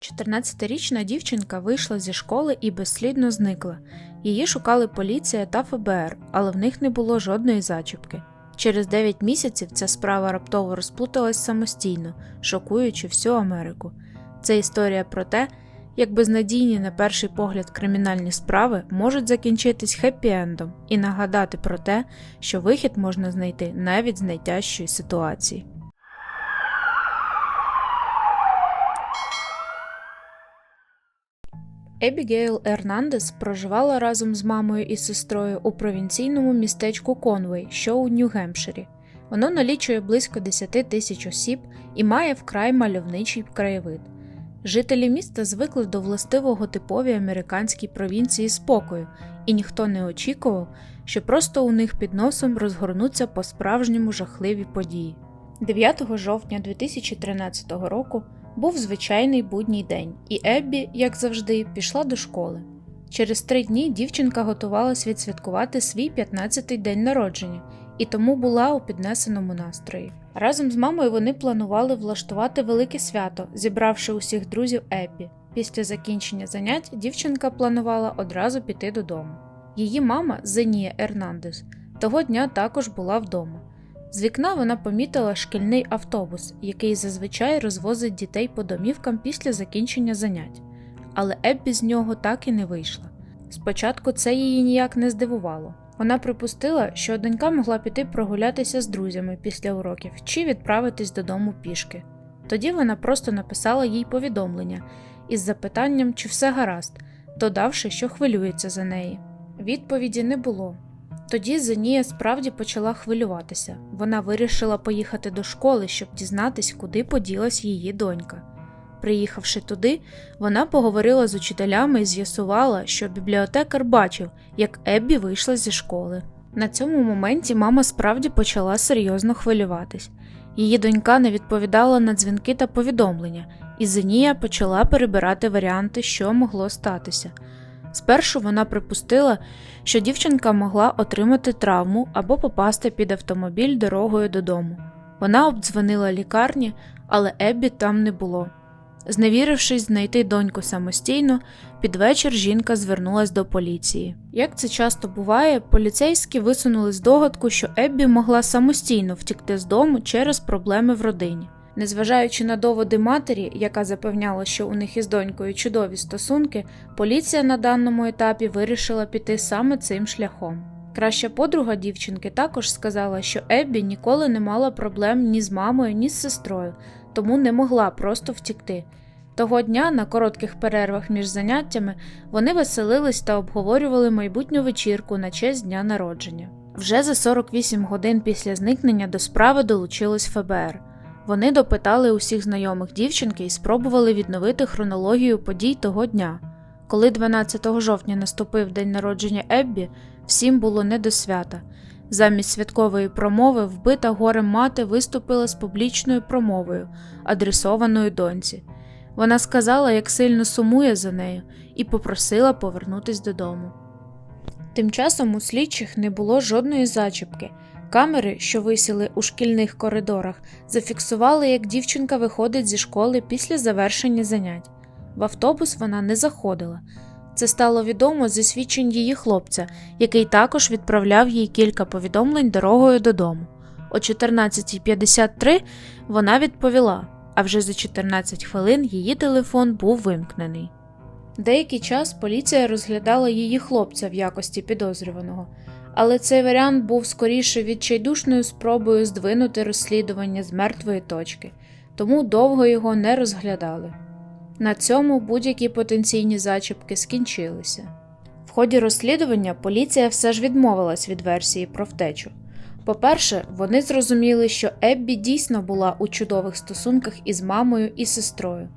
14-річна дівчинка вийшла зі школи і безслідно зникла. Її шукали поліція та ФБР, але в них не було жодної зачіпки. Через 9 місяців ця справа раптово розплуталась самостійно, шокуючи всю Америку. Це історія про те, як безнадійні на перший погляд кримінальні справи можуть закінчитись хеппі-ендом і нагадати про те, що вихід можна знайти навіть з найтяжчої ситуації. Ебігейл Ернандес проживала разом з мамою і сестрою у провінційному містечку Конвей, що у Нью-Гемпширі. Воно налічує близько 10 тисяч осіб і має вкрай мальовничий краєвид. Жителі міста звикли до властивого типовій американській провінції спокою, і ніхто не очікував, що просто у них під носом розгорнуться по-справжньому жахливі події. 9 жовтня 2013 року був звичайний будній день, і Еббі, як завжди, пішла до школи. Через три дні дівчинка готувалась відсвяткувати свій 15-й день народження і тому була у піднесеному настрої. Разом з мамою вони планували влаштувати велике свято, зібравши усіх друзів Еббі. Після закінчення занять дівчинка планувала одразу піти додому. Її мама Зенія Ернандес того дня також була вдома. З вікна вона помітила шкільний автобус, який зазвичай розвозить дітей по домівкам після закінчення занять, але Еббі з нього так і не вийшла. Спочатку це її ніяк не здивувало. Вона припустила, що донька могла піти прогулятися з друзями після уроків чи відправитись додому пішки. Тоді вона просто написала їй повідомлення із запитанням, чи все гаразд, додавши, що хвилюється за неї. Відповіді не було. Тоді Зенія справді почала хвилюватися. Вона вирішила поїхати до школи, щоб дізнатись, куди поділась її донька. Приїхавши туди, вона поговорила з учителями і з'ясувала, що бібліотекар бачив, як Еббі вийшла зі школи. На цьому моменті мама справді почала серйозно хвилюватись. Її донька не відповідала на дзвінки та повідомлення, і Зенія почала перебирати варіанти, що могло статися. Спершу вона припустила, що дівчинка могла отримати травму або попасти під автомобіль дорогою додому. Вона обдзвонила лікарні, але Еббі там не було. Зневірившись знайти доньку самостійно, під вечір жінка звернулась до поліції. Як це часто буває, поліцейські висунули здогадку, що Еббі могла самостійно втікти з дому через проблеми в родині. Незважаючи на доводи матері, яка запевняла, що у них із донькою чудові стосунки, поліція на даному етапі вирішила піти саме цим шляхом. Краща подруга дівчинки також сказала, що Еббі ніколи не мала проблем ні з мамою, ні з сестрою, тому не могла просто втікти. Того дня, на коротких перервах між заняттями, вони веселились та обговорювали майбутню вечірку на честь дня народження. Вже за 48 годин після зникнення до справи долучилось ФБР. Вони допитали усіх знайомих дівчинки і спробували відновити хронологію подій того дня. Коли 12 жовтня наступив день народження Еббі, всім було не до свята. Замість святкової промови вбита горем мати виступила з публічною промовою, адресованою доньці. Вона сказала, як сильно сумує за нею, і попросила повернутись додому. Тим часом у слідчих не було жодної зачіпки. Камери, що висіли у шкільних коридорах, зафіксували, як дівчинка виходить зі школи після завершення занять. В автобус вона не заходила. Це стало відомо зі свідчень її хлопця, який також відправляв їй кілька повідомлень дорогою додому. О 14.53 вона відповіла, а вже за 14 хвилин її телефон був вимкнений. Деякий час поліція розглядала її хлопця в якості підозрюваного, але цей варіант був скоріше відчайдушною спробою здвинути розслідування з мертвої точки, тому довго його не розглядали. На цьому будь-які потенційні зачіпки скінчилися. В ході розслідування поліція все ж відмовилась від версії про втечу. По-перше, вони зрозуміли, що Еббі дійсно була у чудових стосунках із мамою і сестрою.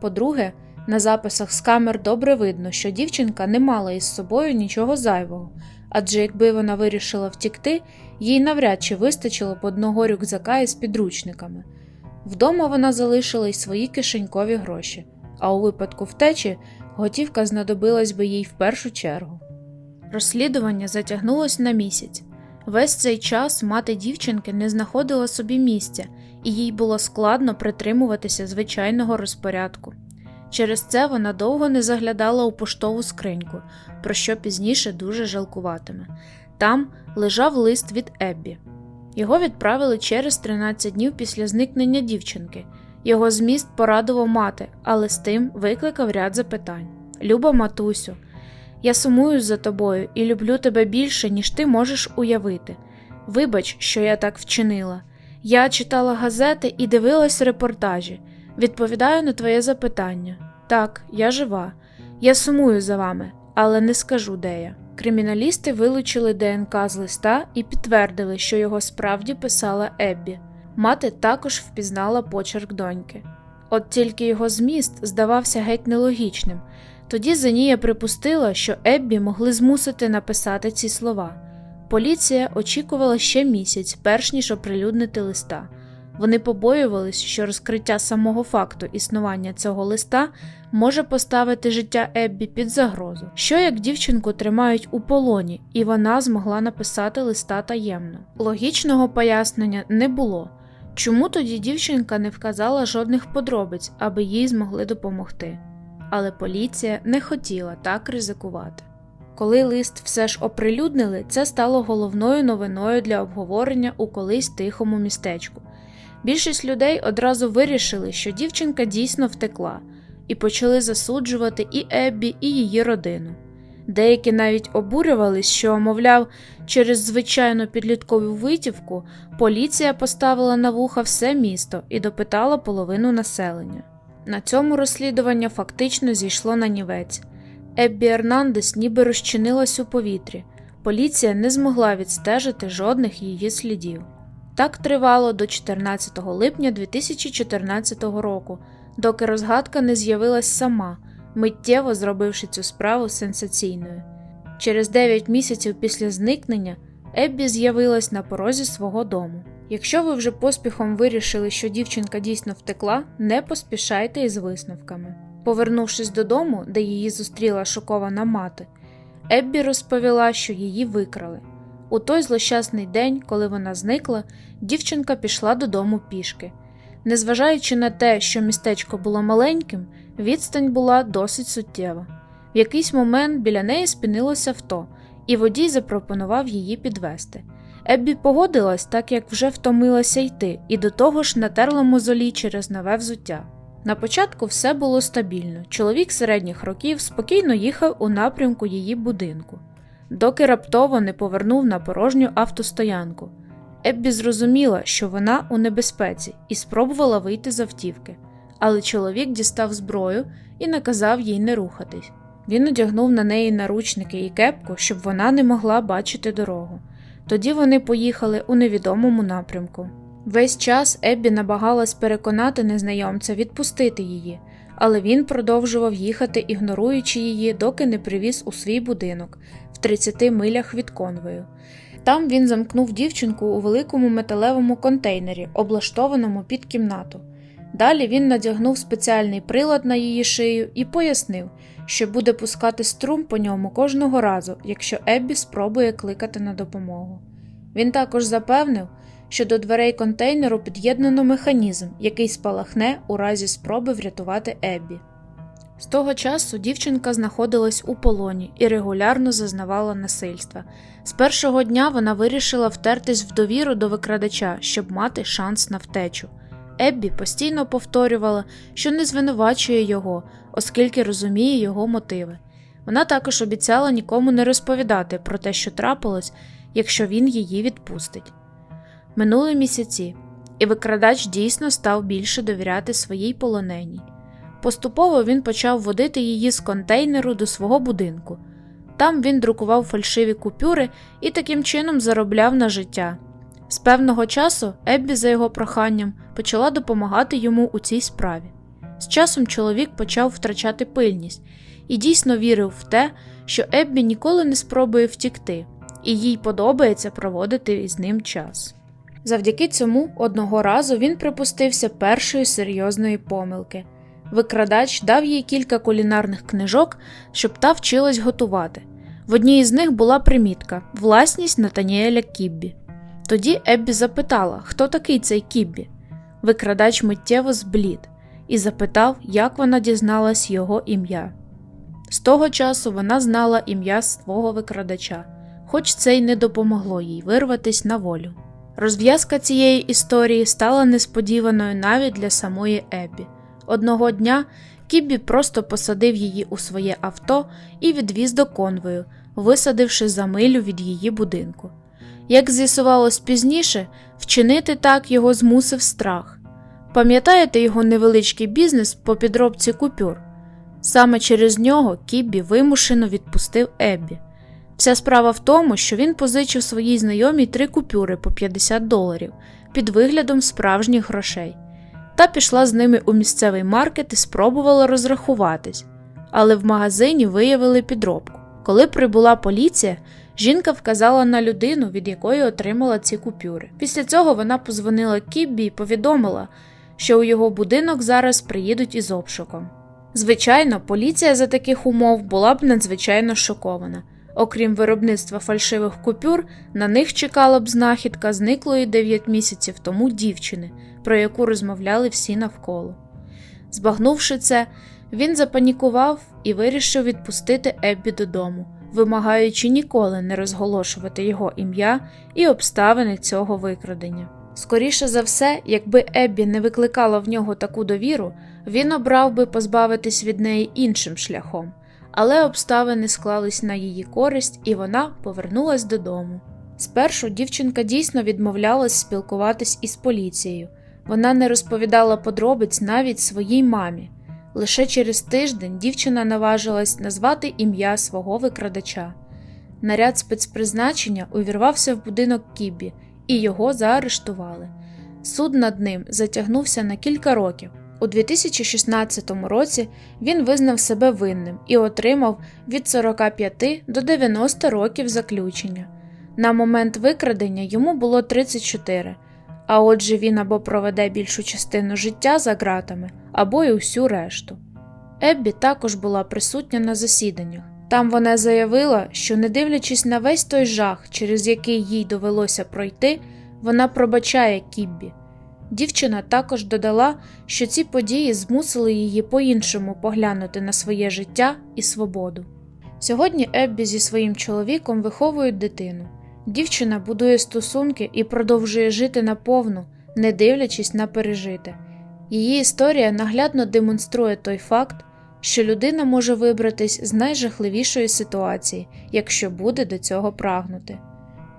По-друге, на записах з камер добре видно, що дівчинка не мала із собою нічого зайвого, адже якби вона вирішила втікти, їй навряд чи вистачило б одного рюкзака із підручниками. Вдома вона залишила й свої кишенькові гроші, а у випадку втечі готівка знадобилась би їй в першу чергу. Розслідування затягнулось на місяць. Весь цей час мати дівчинки не знаходила собі місця, і їй було складно притримуватися звичайного розпорядку. Через це вона довго не заглядала у поштову скриньку, про що пізніше дуже жалкуватиме. Там лежав лист від Еббі. Його відправили через 13 днів після зникнення дівчинки. Його зміст порадував мати, але з тим викликав ряд запитань. Люба матусю, я сумую за тобою і люблю тебе більше, ніж ти можеш уявити. Вибач, що я так вчинила. Я читала газети і дивилась репортажі. Відповідаю на твоє запитання. Так, я жива. Я сумую за вами, але не скажу, де я. Криміналісти вилучили ДНК з листа і підтвердили, що його справді писала Еббі. Мати також впізнала почерк доньки. От тільки його зміст здавався геть нелогічним. Тоді Зенія припустила, що Еббі могли змусити написати ці слова. Поліція очікувала ще місяць, перш ніж оприлюднити листа. Вони побоювались, що розкриття самого факту існування цього листа може поставити життя Еббі під загрозу. Що як дівчинку тримають у полоні, і вона змогла написати листа таємно? Логічного пояснення не було. Чому тоді дівчинка не вказала жодних подробиць, аби їй змогли допомогти? Але поліція не хотіла так ризикувати. Коли лист все ж оприлюднили, це стало головною новиною для обговорення у колись тихому містечку. Більшість людей одразу вирішили, що дівчинка дійсно втекла, і почали засуджувати і Еббі, і її родину. Деякі навіть обурювались, що, мовляв, через звичайну підліткову витівку поліція поставила на вуха все місто і допитала половину населення. На цьому розслідування фактично зійшло на нівець. Еббі Ернандес ніби розчинилась у повітрі, поліція не змогла відстежити жодних її слідів. Так тривало до 14 липня 2014 року, доки розгадка не з'явилась сама, миттєво зробивши цю справу сенсаційною. Через 9 місяців після зникнення Еббі з'явилась на порозі свого дому. Якщо ви вже поспіхом вирішили, що дівчинка дійсно втекла, не поспішайте із висновками. Повернувшись додому, де її зустріла шокована мати, Еббі розповіла, що її викрали. У той злощасний день, коли вона зникла, дівчинка пішла додому пішки. Незважаючи на те, що містечко було маленьким, відстань була досить суттєва. В якийсь момент біля неї спинилося авто, і водій запропонував її підвести. Еббі погодилась, так як вже втомилася йти, і до того ж натерла мозолі через нове взуття. На початку все було стабільно. Чоловік середніх років спокійно їхав у напрямку її будинку, доки раптово не повернув на порожню автостоянку. Еббі зрозуміла, що вона у небезпеці, і спробувала вийти з автівки, але чоловік дістав зброю і наказав їй не рухатись. Він одягнув на неї наручники і кепку, щоб вона не могла бачити дорогу. Тоді вони поїхали у невідомому напрямку. Весь час Еббі намагалась переконати незнайомця відпустити її, але він продовжував їхати, ігноруючи її, доки не привіз у свій будинок 30 милях від конвою. Там він замкнув дівчинку у великому металевому контейнері, облаштованому під кімнату. Далі він надягнув спеціальний прилад на її шию і пояснив, що буде пускати струм по ньому кожного разу, якщо Еббі спробує кликати на допомогу. Він також запевнив, що до дверей контейнеру під'єднано механізм, який спалахне у разі спроби врятувати Еббі. З того часу дівчинка знаходилась у полоні і регулярно зазнавала насильства. З першого дня вона вирішила втертись в довіру до викрадача, щоб мати шанс на втечу. Еббі постійно повторювала, що не звинувачує його, оскільки розуміє його мотиви. Вона також обіцяла нікому не розповідати про те, що трапилось, якщо він її відпустить. Минули місяці, і викрадач дійсно став більше довіряти своїй полоненій. Поступово він почав водити її з контейнеру до свого будинку. Там він друкував фальшиві купюри і таким чином заробляв на життя. З певного часу Еббі, за його проханням, почала допомагати йому у цій справі. З часом чоловік почав втрачати пильність і дійсно вірив в те, що Еббі ніколи не спробує втікти, і їй подобається проводити із ним час. Завдяки цьому одного разу він припустився першої серйозної помилки. Викрадач дав їй кілька кулінарних книжок, щоб та вчилась готувати. В одній із них була примітка власність Натаніеля Кіббі. Тоді Еббі запитала, хто такий цей Кіббі. Викрадач миттєво зблід і запитав, як вона дізналась його ім'я. З того часу вона знала ім'я свого викрадача, хоч це й не допомогло їй вирватись на волю. Розв'язка цієї історії стала несподіваною навіть для самої Еббі. Одного дня Кіббі просто посадив її у своє авто і відвіз до конвою, висадивши за милю від її будинку. Як з'ясувалось пізніше, вчинити так його змусив страх. Пам'ятаєте його невеличкий бізнес по підробці купюр? Саме через нього Кіббі вимушено відпустив Еббі. Вся справа в тому, що він позичив своїй знайомій три купюри по 50 доларів під виглядом справжніх грошей, та пішла з ними у місцевий маркет і спробувала розрахуватись, але в магазині виявили підробку. Коли прибула поліція, жінка вказала на людину, від якої отримала ці купюри. Після цього вона позвонила Кіббі і повідомила, що у його будинок зараз приїдуть із обшуком. Звичайно, поліція за таких умов була б надзвичайно шокована. Окрім виробництва фальшивих купюр, на них чекала б знахідка зниклої 9 місяців тому дівчини, про яку розмовляли всі навколо. Збагнувши це, він запанікував і вирішив відпустити Еббі додому, вимагаючи ніколи не розголошувати його ім'я і обставини цього викрадення. Скоріше за все, якби Еббі не викликала в нього таку довіру, він обрав би позбавитись від неї іншим шляхом, але обставини склались на її користь, і вона повернулась додому. Спершу дівчинка дійсно відмовлялась спілкуватись із поліцією, вона не розповідала подробиць навіть своїй мамі. Лише через тиждень дівчина наважилась назвати ім'я свого викрадача. Наряд спецпризначення увірвався в будинок Кібі, і його заарештували. Суд над ним затягнувся на кілька років. У 2016 році він визнав себе винним і отримав від 45 до 90 років заключення. На момент викрадення йому було 34, а отже він або проведе більшу частину життя за ґратами, або й усю решту. Еббі також була присутня на засіданнях. Там вона заявила, що, не дивлячись на весь той жах, через який їй довелося пройти, вона пробачає Кіббі. Дівчина також додала, що ці події змусили її по-іншому поглянути на своє життя і свободу. Сьогодні Еббі зі своїм чоловіком виховують дитину. Дівчина будує стосунки і продовжує жити наповну, не дивлячись на пережите. Її історія наглядно демонструє той факт, що людина може вибратись з найжахливішої ситуації, якщо буде до цього прагнути.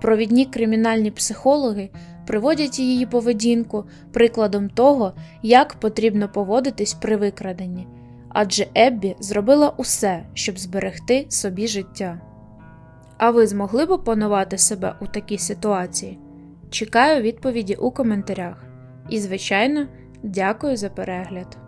Провідні кримінальні психологи приводять її поведінку прикладом того, як потрібно поводитись при викраденні, адже Еббі зробила усе, щоб зберегти собі життя. А ви змогли б опанувати себе у такій ситуації? Чекаю відповіді у коментарях. І, звичайно, дякую за перегляд.